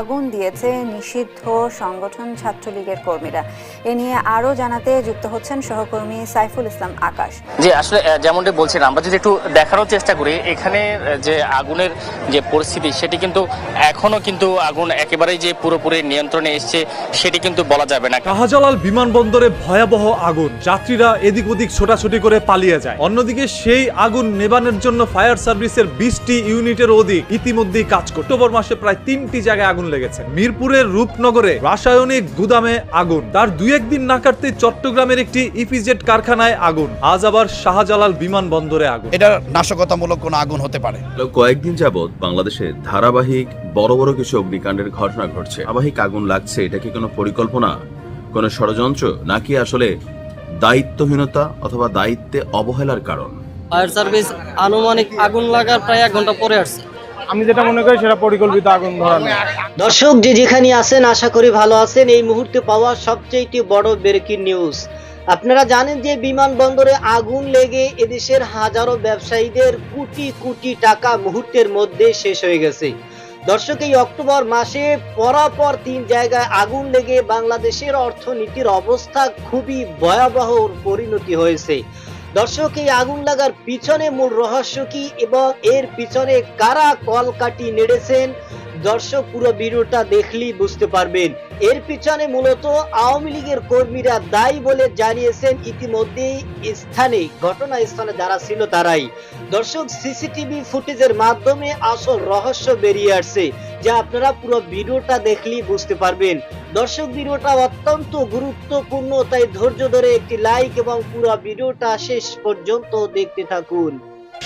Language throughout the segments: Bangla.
আগুন দিয়েছে নিষিদ্ধ সংগঠন ছাত্রলীগের কর্মীরা। এ নিয়ে আরও জানাতে যুক্ত হচ্ছেন সহকর্মী সাইফুল ইসলাম আকাশ। জি আসলে যেমনটি বলছিলাম আমরা যদি একটু দেখানোর চেষ্টা করি এখানে যে আগুনের যে পরিস্থিতি সেটি কিন্তু এখনও কিন্তু আগুন একেবারেই যে পুরোপুরি নিয়ন্ত্রণে এসছে সেটি কিন্তু বলা যাবে না। শাহজালাল বিমানবন্দরে ভয়াবহ আগুন যাত্রীরা এদিক ওদিক ছোটাছুটি করে পালিয়ে যায়। অন্যদিকে সেই আগুন নেবানোর জন্য ফায়ার সার্ভিসের বিশটি ইউনিটের অধিক ইতিমধ্যেই কাজ করে অক্টোবর মাসে প্রায় তিনটি জায়গায় আগুন লেগেছে। মিরপুরের রূপনগরে রাসায়নিক গুদামে আগুন। তার দুই একদিন না কাটতে চট্টগ্রামের একটি ইপিজেড কারখানায় আগুন। আজ আবার শাহজালাল বিমানবন্দরে আগুন। এটা নাশকতামূলক কোনো আগুন হতে পারে। কয়েকদিন যাবৎ বাংলাদেশে ধারাবাহিক বড় বড় কিছু অগ্নিকাণ্ডের ঘটনা ঘটছে। ধারাবাহিক আগুন লাগছে এটা কি কোনো পরিকল্পনা কোনো ষড়যন্ত্র নাকি আসলে দায়িত্বহীনতা অথবা দায়িত্বে অবহেলার কারণ? ফায়ার সার্ভিস আনুমানিক আগুন লাগার প্রায় এক ঘণ্টা পরে আসছে। আমি যেটা মনে করি সেটা পরিকল্পিত আগুন ধরানো দর্শক, যে যেখানে আছেন, আশা করি ভালো আছেন। এই মুহূর্তে পাওয়া সবচেয়ে বড় ব্রেকিং নিউজ। আপনারা জানেন যে বিমানবন্দরে আগুন লেগে এদেশের হাজারো ব্যবসায়ীদের কোটি কোটি টাকা মুহূর্তের মধ্যে শেষ হয়ে গেছে। দর্শক, এই অক্টোবর মাসে পরাপর তিন জায়গায় আগুন লেগে বাংলাদেশের অর্থনীতির অবস্থা খুবই ভয়াবহ পরিণতি হয়েছে। দর্শক এই আগুন লাগার পিছনে মূল রহস্য কি? এবং এর পিছনে কারা কলকাটি নেড়েছেন? দর্শক, পুরো ভিডিওটা দেখলেই বুঝতে পারবেন। এর পিছনে মূলত আওয়ামী লীগের কর্মীরা দায়ী বলে জানিয়েছেন ইতিমধ্যেই স্থানে, ঘটনাস্থলে যারা ছিল তারাই। দর্শক, সিসিটিভি ফুটেজের মাধ্যমে আসল রহস্য বেরিয়ে আসছে, যা আপনারা পুরো ভিডিওটা দেখলেই বুঝতে পারবেন। দর্শক, ভিডিওটা অত্যন্ত গুরুত্বপূর্ণ, তাই ধৈর্য ধরে একটি লাইক এবং পুরো ভিডিওটা শেষ পর্যন্ত দেখতে থাকুন।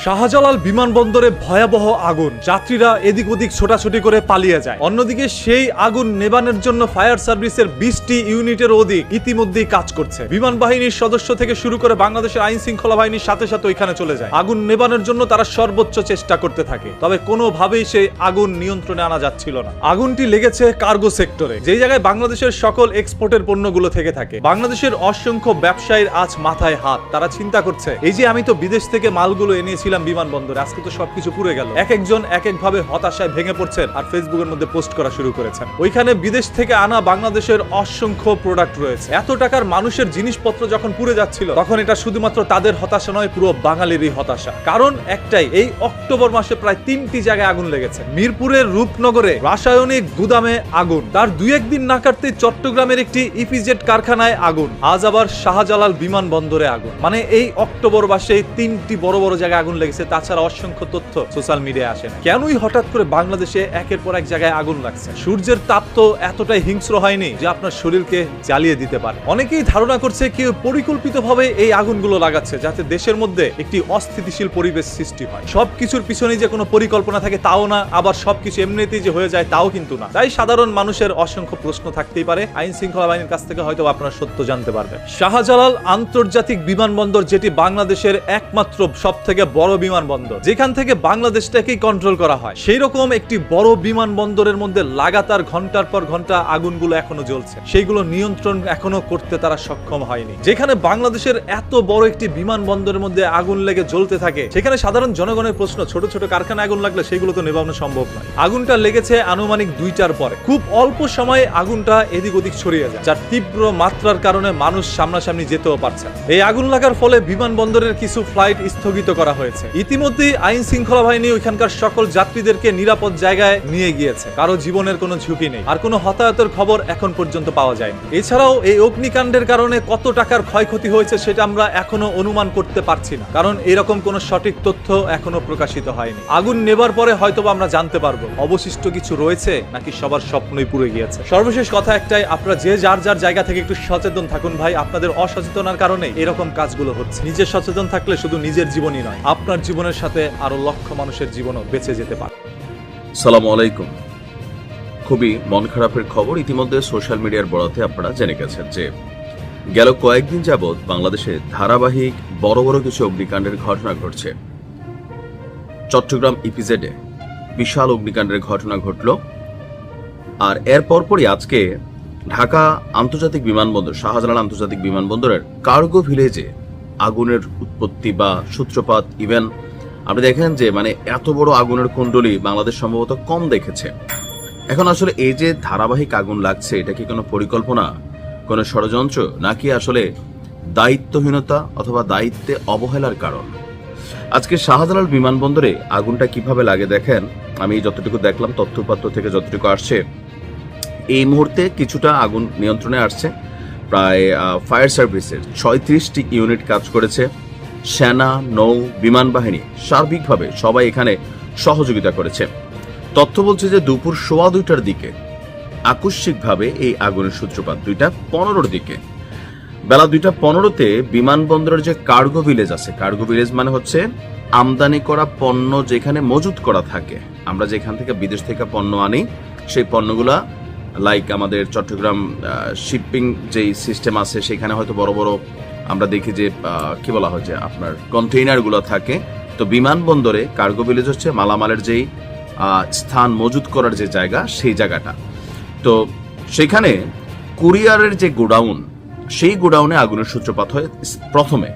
শাহজালাল বিমানবন্দরে ভয়াবহ আগুন। যাত্রীরা এদিক ওদিক ছোটাছুটি করে পালিয়ে যায়। অন্যদিকে সেই আগুন নেবানোর জন্য ফায়ার সার্ভিসের বিশটি ইউনিটের অধিক ইতিমধ্যেই কাজ করছে। বিমান বাহিনীর সদস্য থেকে শুরু করে বাংলাদেশের আইন শৃঙ্খলা বাহিনীর সাথে সাথে ওইখানে চলে যায়। আগুন নেবানোর জন্য তারা সর্বোচ্চ চেষ্টা করতে থাকে। তবে কোনোভাবেই সেই আগুন নিয়ন্ত্রণে আনা যাচ্ছিল না। আগুনটি লেগেছে কার্গো সেক্টরে, যেই জায়গায় বাংলাদেশের সকল এক্সপোর্টের পণ্যগুলো থেকে থাকে। বাংলাদেশের অসংখ্য ব্যবসায়ীর আজ মাথায় হাত। তারা চিন্তা করছে, এই যে আমি তো বিদেশ থেকে মালগুলো এনেছিলাম বিমানবন্দরে। আজকে তো সবকিছু পুড়ে গেল। এক একজন এক এক ভাবে হতাশায় ভেঙে পড়ছেন আর ফেসবুকের মধ্যে পোস্ট করা শুরু করেছেন। ওইখানে বিদেশ থেকে আনা বাংলাদেশের অসংখ্য প্রোডাক্ট রয়েছে। এত টাকার মানুষের জিনিসপত্র যখন পুড়ে যাচ্ছিল, তখন এটা শুধুমাত্র তাদের হতাশা নয়, পুরো বাঙালিরই হতাশা। কারণ একটাই, এই অক্টোবর মাসে প্রায় তিনটি জায়গায় আগুন লেগেছে। মিরপুরের রূপনগরে রাসায়নিক গুদামে আগুন। তার দুই একদিন না কাটতে চট্টগ্রামের একটি ইপিজেড কারখানায় আগুন। আজ আবার শাহজালাল বিমানবন্দরে আগুন। মানে এই অক্টোবর মাসে তিনটি বড় বড় জায়গায় আগুন লেগেছে, তাছাড়া অসংখ্য তথ্য সোশ্যাল মিডিয়ায় আসে না। কেনই হঠাৎ করে বাংলাদেশে একের পর এক জায়গায় আগুন লাগছে? সূর্যের তাপ তো এতটাই হিংস্র হয়নি যে আপনার শরীরকে জ্বালিয়ে দিতে পারে। অনেকেই ধারণা করছে কেউ পরিকল্পিতভাবে এই আগুনগুলো লাগাচ্ছে, যাতে দেশের মধ্যে একটি অস্থিতিশীল পরিবেশ সৃষ্টি হয়। সবকিছুর পিছনে যে কোনো পরিকল্পনা থাকে তাও না, আবার সবকিছু এমনিতেই যে হয়ে যায় তাও কিন্তু না। তাই সাধারণ মানুষের অসংখ্য প্রশ্ন থাকতেই পারে। আইন শৃঙ্খলা বাহিনীর কাছ থেকে হয়তো আপনারা সত্য জানতে পারবেন। শাহজালাল আন্তর্জাতিক বিমানবন্দর যেটি বাংলাদেশের একমাত্র সব থেকে বড় বিমানবন্দর, যেখান থেকে বাংলাদেশটাকেই কন্ট্রোল করা হয়। সেই রকম একটি বড় বিমানবন্দরের মধ্যে লাগাতার ঘণ্টার পর ঘণ্টা আগুনগুলো এখনও জ্বলছে। সেইগুলো নিয়ন্ত্রণ এখনও করতে তারা সক্ষম হয়নি। যেখানে বাংলাদেশের এত বড় একটি বিমানবন্দরের মধ্যে আগুন লেগে জ্বলতে থাকে, সেখানে সাধারণ জনগণের প্রশ্ন, ছোট ছোট কারখানা আগুন লাগলে সেগুলো তো নেবানো সম্ভব নয়। আগুনটা লেগেছে আনুমানিক দুইটার পরে। খুব অল্প সময়ে আগুনটা এদিক ওদিক ছড়িয়ে যায়, যার তীব্র মাত্রার কারণে মানুষ সামনাসামনি যেতেও পারছে এই আগুন লাগার ফলে বিমানবন্দরের কিছু ফ্লাইট স্থগিত করা হয়েছে। ইতিমধ্যেই আইন শৃঙ্খলা বাহিনী ওইখানকার সকল যাত্রীদেরকে নিরাপদ জায়গায় নিয়ে গিয়েছে। কারও জীবনের কোনো ঝুঁকি নেই, আর কোনো হতাহতের খবর এখন পর্যন্ত পাওয়া যায়নি। এছাড়াও এই অগ্নিকাণ্ডের কারণে কত টাকার ক্ষয়ক্ষতি হয়েছে সেটা আমরা এখনও অনুমান করতে পারছি না, কারণ এরকম কোনো সঠিক তথ্য এখনও প্রকাশিত হয়নি। আগুন নেবার পরে হয়তো আমরা জানতে পারব, অবশিষ্ট কিছু রয়েছে নাকি সবার স্বপ্নই পুড়ে গিয়েছে। সর্বশেষ কথা একটাই, আপনারা যে যার যার জায়গা থেকে একটু সচেতন থাকুন ভাই, আপনাদের অসচেতনার কারণে এরকম কাজগুলো হচ্ছে। নিজে সচেতন থাকলে শুধু নিজের জীবনই নয় আপনার জীবনের সাথে আরও লক্ষ মানুষের জীবনও বেঁচে যেতে পারে। সালাম আলাইকুম। খুবই মন খারাপের খবর ইতিমধ্যে সোশ্যাল মিডিয়ার বরাতে আপনারা জেনে গেছেন যে গেল কয়েকদিন যাবৎ বাংলাদেশে ধারাবাহিক বড় বড় কিছু অগ্নিকাণ্ডের ঘটনা ঘটছে। চট্টগ্রাম ইপিজেডে বিশাল অগ্নিকাণ্ডের ঘটনা ঘটল। আর এর পরপরই আজকে ঢাকা আন্তর্জাতিক বিমানবন্দর, শাহজালাল আন্তর্জাতিক বিমানবন্দরের কার্গো ভিলেজে আগুনের উৎপত্তি বা সূত্রপাত ইভেন আপনি দেখেন যে মানে এত বড় আগুনের কুণ্ডলী বাংলাদেশ সম্ভবত কম দেখেছে। এখন আসলে এই যে ধারাবাহিক আগুন লাগছে, এটা কি কোনো পরিকল্পনা, কোনো ষড়যন্ত্র, নাকি আসলে দায়িত্বহীনতা অথবা দায়িত্বে অবহেলার কারণ? আজকে শাহজালাল বিমানবন্দরে আগুনটা কীভাবে লাগে দেখেন, আমি যতটুকু দেখলাম, তথ্যপাত্র থেকে যতটুকু আসছে, এই মুহূর্তে কিছুটা আগুন নিয়ন্ত্রণে আসছে। প্রায় ফায়ার সার্ভিসের ছয়ত্রিশটি ইউনিট কাজ করেছে। সেনা, নৌ, বিমান বাহিনী সার্বিকভাবে সবাই এখানে সহযোগিতা করেছে। তথ্য বলছে যে দুপুর সোয়া দুইটার দিকে, আকস্মিকভাবে এই আগুনের সূত্রপাত দুইটা পনেরোর দিকে। বেলা দুইটা পনেরোতে বিমানবন্দরের যে কার্গো ভিলেজ আছে কার্গো ভিলেজ মানে হচ্ছে আমদানি করা পণ্য যেখানে মজুত করা থাকে। আমরা যেখান থেকে বিদেশ থেকে পণ্য আনি, সেই পণ্যগুলা লাইক আমাদের চট্টগ্রাম শিপিং যেই সিস্টেম আছে, সেখানে হয়তো বড় বড় আমরা দেখি যে কি বলা হয় যে, আপনার কন্টেইনারগুলো থাকে। তো বিমানবন্দরে কার্গো ভিলেজ হচ্ছে মালামালের যেই স্থান মজুত করার যে জায়গা, সেই জায়গাটা। তো সেখানে কুরিয়ারের যে গোডাউন, সেই গোডাউনে আগুনের সূত্রপাত হয় প্রথমে।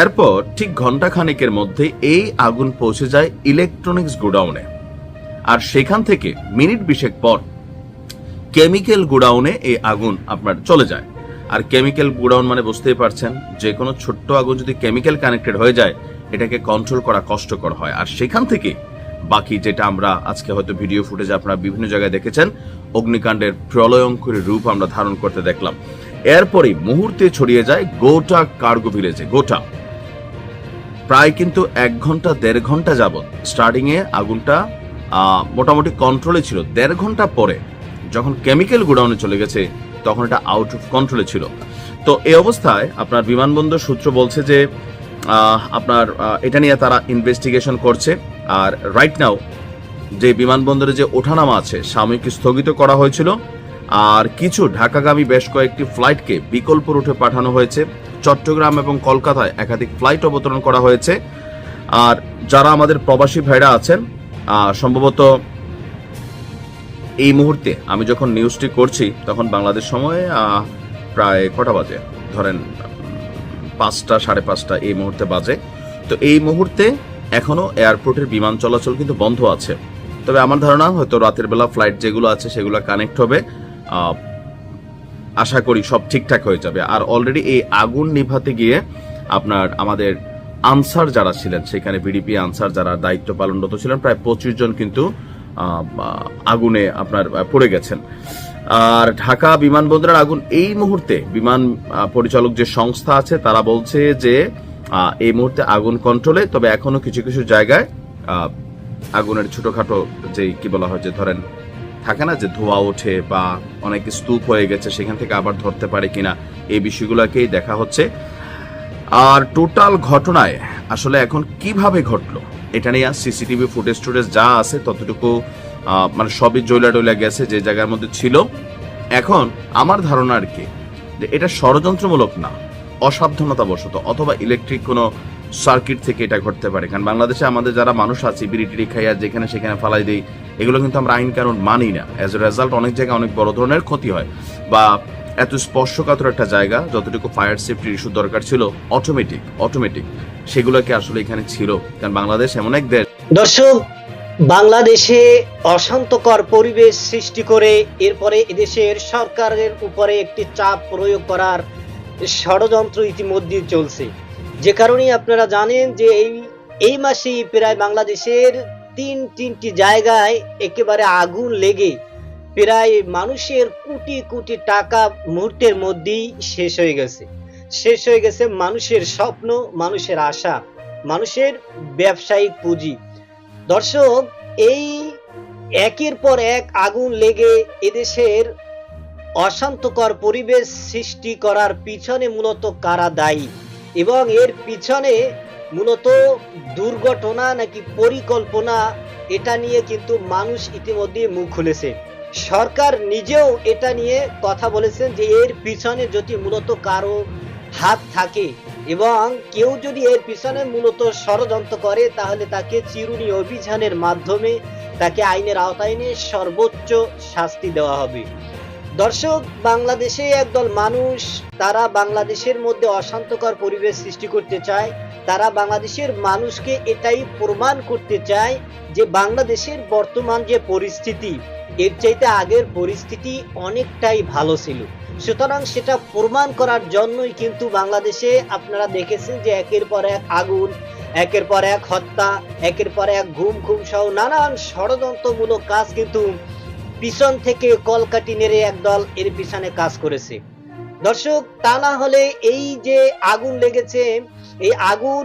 এরপর ঠিক ঘণ্টা খানেকের মধ্যে এই আগুন পৌঁছে যায় ইলেকট্রনিক্স গোডাউনে। আর সেখান থেকে মিনিট বিশেক পর কেমিক্যাল গোডাউনে এই আগুন আপনার চলে যায়। আর কেমিক্যাল গোডাউন মানে বুঝতেই পারছেন যে কোনো ছোট্ট আগুন যদি কেমিক্যাল কানেক্টেড হয়ে যায়, এটাকে কন্ট্রোল করা কষ্টকর হয়। আর সেখান থেকে বাকি যেটা আমরা আজকে হয়তো ভিডিও ফুটেজ আপনারা বিভিন্ন জায়গায় দেখেছেন, অগ্নিকাণ্ডের প্রলয়ঙ্করী রূপ আমরা ধারণ করতে দেখলাম। এরপরই মুহূর্তে ছড়িয়ে যায় গোটা কার্গো ভিলেজে, গোটা। প্রায় কিন্তু এক ঘণ্টা, দেড় ঘণ্টা যাবত স্টার্টিং এ আগুনটা মোটামুটি কন্ট্রোলে ছিল। দেড় ঘণ্টা পরে যখন কেমিক্যাল গোডাউনে চলে গেছে, তখন এটা আউট অফ কন্ট্রোলে ছিল। তো এই অবস্থায় আপনার বিমানবন্দর সূত্র বলছে যে আপনার এটা নিয়ে তারা ইনভেস্টিগেশন করছে। আর রাইট নাও যে বিমানবন্দরে যে ওঠানামা আছে, সাময়িক স্থগিত করা হয়েছিল। আর কিছু ঢাকাগামী বেশ কয়েকটি ফ্লাইটকে বিকল্প রুটে পাঠানো হয়েছে। চট্টগ্রাম এবং কলকাতায় একাধিক ফ্লাইট অবতরণ করা হয়েছে। আর যারা আমাদের প্রবাসী ভাইরা আছেন সম্ভবত এই মুহূর্তে আমি যখন নিউজটি করছি, তখন বাংলাদেশ সময়ে প্রায় কটা বাজে? ধরেন পাঁচটা, সাড়ে পাঁচটা, এই মুহূর্তে বাজে। তো এই মুহূর্তে এখনও এয়ারপোর্টের বিমান চলাচল কিন্তু বন্ধ আছে। তবে আমার ধারণা, হয়তো রাতের বেলা ফ্লাইট যেগুলো আছে, সেগুলো কানেক্ট হবে। আশা করি সব ঠিকঠাক হয়ে যাবে। আর অলরেডি এই আগুন নিভাতে গিয়ে আপনার, আমাদের আনসার যারা ছিলেন, সেখানে বিডিপি আনসার যারা দায়িত্ব পালনরত ছিলেন, প্রায় পঁচিশ জন কিন্তু আগুনে আপনার পড়ে গেছেন। আর ঢাকা বিমানবন্দরের আগুন এই মুহূর্তে বিমান পরিচালক যে সংস্থা আছে, তারা বলছে যে এই মুহূর্তে আগুন কন্ট্রোলে, তবে এখনও কিছু কিছু জায়গায় আগুনের ছোটখাটো যে কি বলা হয়, যে ধরেন, থাকে না যে ধোঁয়া ওঠে বা অনেক স্তূপ হয়ে গেছে, সেখান থেকে আবার ধরতে পারে কিনা, এই বিষয়গুলোকেই দেখা হচ্ছে। আর টোটাল ঘটনায় আসলে এখন কীভাবে ঘটলো? এটা নিয়ে সিসিটিভি ফুটেজ টুটেজ যা আছে, ততটুকু মানে সবই জৈলা টৈলা গেছে যে জায়গার মধ্যে ছিল। এখন আমার ধারণা আর কি, যে এটা ষড়যন্ত্রমূলক না অসাবধানতা বশত অথবা ইলেকট্রিক কোনো সার্কিট থেকে এটা ঘটতে পারে। কারণ বাংলাদেশে আমাদের যারা মানুষ আছে, বিড়ি খাইয়া যেখানে সেখানে ফালাই দেই, এগুলো কিন্তু আমরা আইন কানুন মানি না। অ্যাজ এ রেজাল্ট অনেক জায়গায় অনেক বড় ধরনের ক্ষতি হয়। বা এত স্পর্শকাতর একটা জায়গা, যতটুকু ফায়ার সেফটির ইস্যু দরকার ছিল অটোমেটিক অটোমেটিক সেগুলোকে আসলে এখানে ছিল, কারণ বাংলাদেশ এমন এক দেশ। দর্শক, বাংলাদেশে অশান্তকর পরিবেশ সৃষ্টি করে এরপরে এদেশের সরকারের উপরে একটি চাপ প্রয়োগ করার ষড়যন্ত্র ইতিমধ্যে চলছে। যে কারণে আপনারা জানেন যে এই এই মাসেই প্রায় বাংলাদেশের তিন, তিনটি জায়গায় একেবারে আগুন লেগে প্রায় মানুষের কোটি কোটি টাকা মুহূর্তের মধ্যেই শেষ হয়ে গেছে। শেষ হয়ে গেছে মানুষের স্বপ্ন, মানুষের আশা, মানুষের ব্যবসায়িক পুঁজি। দর্শক, এই একের পর এক আগুন লেগে এদেশের অশান্তকর পরিবেশ সৃষ্টি করার পিছনে মূলত কারা দায়ী? এবং এর পিছনে মূলত দুর্ঘটনা নাকি পরিকল্পনা, এটা নিয়ে কিন্তু মানুষ ইতিমধ্যে মুখ খুলেছে। সরকার নিজেও এটা নিয়ে কথা বলেছেন যে এর পিছনে যদি মূলত কারও হাত থাকে এবং কেউ যদি এর পিছনে মূলত ষড়যন্ত্র করে, তাহলে তাকে চিরুনি অভিযানের মাধ্যমে তাকে আইনের আওতায় নিয়ে সর্বোচ্চ শাস্তি দেওয়া হবে। দর্শক, বাংলাদেশে একদল মানুষ, তারা বাংলাদেশের মধ্যে অশান্তকর পরিবেশ সৃষ্টি করতে চায়। তারা বাংলাদেশের মানুষকে এটাই প্রমাণ করতে চায় যে বাংলাদেশের বর্তমান যে পরিস্থিতি, এর চাইতে আগের পরিস্থিতি অনেকটাই ভালো ছিল। সুতরাং সেটা প্রমাণ করার জন্যই কিন্তু বাংলাদেশে আপনারা দেখেছেন যে একের পর এক আগুন, একের পর এক হত্যা, একের পর এক ঘুম ঘুম সহ নানান ষড়যন্ত্রমূলক কাজ কিন্তু পিছন থেকে কলকাটি নেড়ে একদল এর পিছনে কাজ করেছে। দর্শক, তা না হলে এই যে আগুন লেগেছে, এই আগুন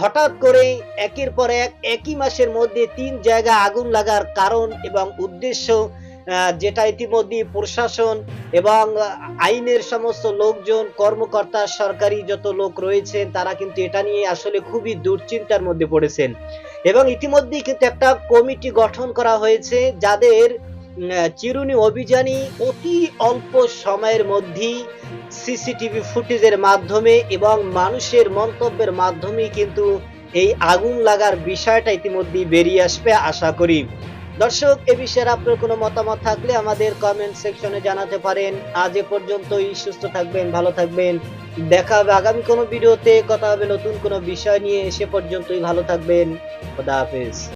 হঠাৎ করে একের পর এক, একই মাসের মধ্যে তিন জায়গা আগুন লাগার কারণ এবং উদ্দেশ্য যেটা ইতিমধ্যে প্রশাসন এবং আইনের সমস্ত লোকজন, কর্মকর্তা, সরকারি যত লোক রয়েছেন, তারা কিন্তু এটা নিয়ে আসলে খুবই দুশ্চিন্তার মধ্যে পড়েছেন। এবং ইতিমধ্যেই কিন্তু একটা কমিটি গঠন করা হয়েছে, যাদের চিরুনি অভিযানই অতি অল্প সময়ের মধ্যেই সিসিটিভি ফুটেজের মাধ্যমে এবং মানুষের মন্তব্যের মাধ্যমে কিন্তু এই আগুন লাগার বিষয়টা ইতিমধ্যেই বেরিয়ে আসবে, আশা করি। দর্শক, এ বিষয়ে আপনার কোনো মতামত থাকলে আমাদের কমেন্ট সেকশনে জানাতে পারেন। আজ এ পর্যন্তই, সুস্থ থাকবেন, ভালো থাকবেন। দেখা হবে আগামী কোনো ভিডিওতে কথা হবে নতুন কোনো বিষয় নিয়ে। সে পর্যন্তই ভালো থাকবেন। খোদা হাফেজ।